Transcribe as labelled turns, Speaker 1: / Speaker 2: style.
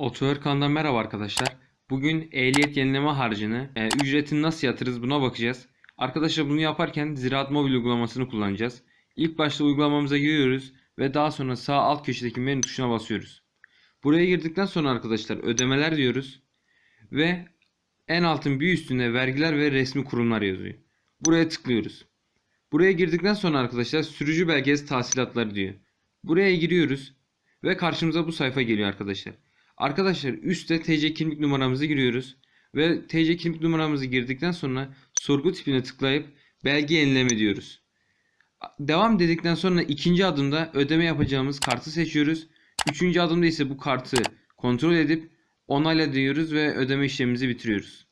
Speaker 1: Otoörkan'dan merhaba arkadaşlar. Bugün ehliyet yenileme harcını, e, ücretini nasıl yatırırız buna bakacağız. Arkadaşlar bunu yaparken Ziraat Mobil uygulamasını kullanacağız. İlk başta uygulamamıza giriyoruz ve daha sonra sağ alt köşedeki menü tuşuna basıyoruz. Buraya girdikten sonra arkadaşlar ödemeler diyoruz ve en altın bir üstünde vergiler ve resmi kurumlar yazıyor. Buraya tıklıyoruz. Buraya girdikten sonra arkadaşlar sürücü belgesi tahsilatları diyor. Buraya giriyoruz ve karşımıza bu sayfa geliyor arkadaşlar. Arkadaşlar üstte TC kimlik numaramızı giriyoruz. Ve TC kimlik numaramızı girdikten sonra sorgu tipine tıklayıp belge yenileme diyoruz. Devam dedikten sonra ikinci adımda ödeme yapacağımız kartı seçiyoruz. Üçüncü adımda ise bu kartı kontrol edip onayla diyoruz ve ödeme işlemimizi bitiriyoruz.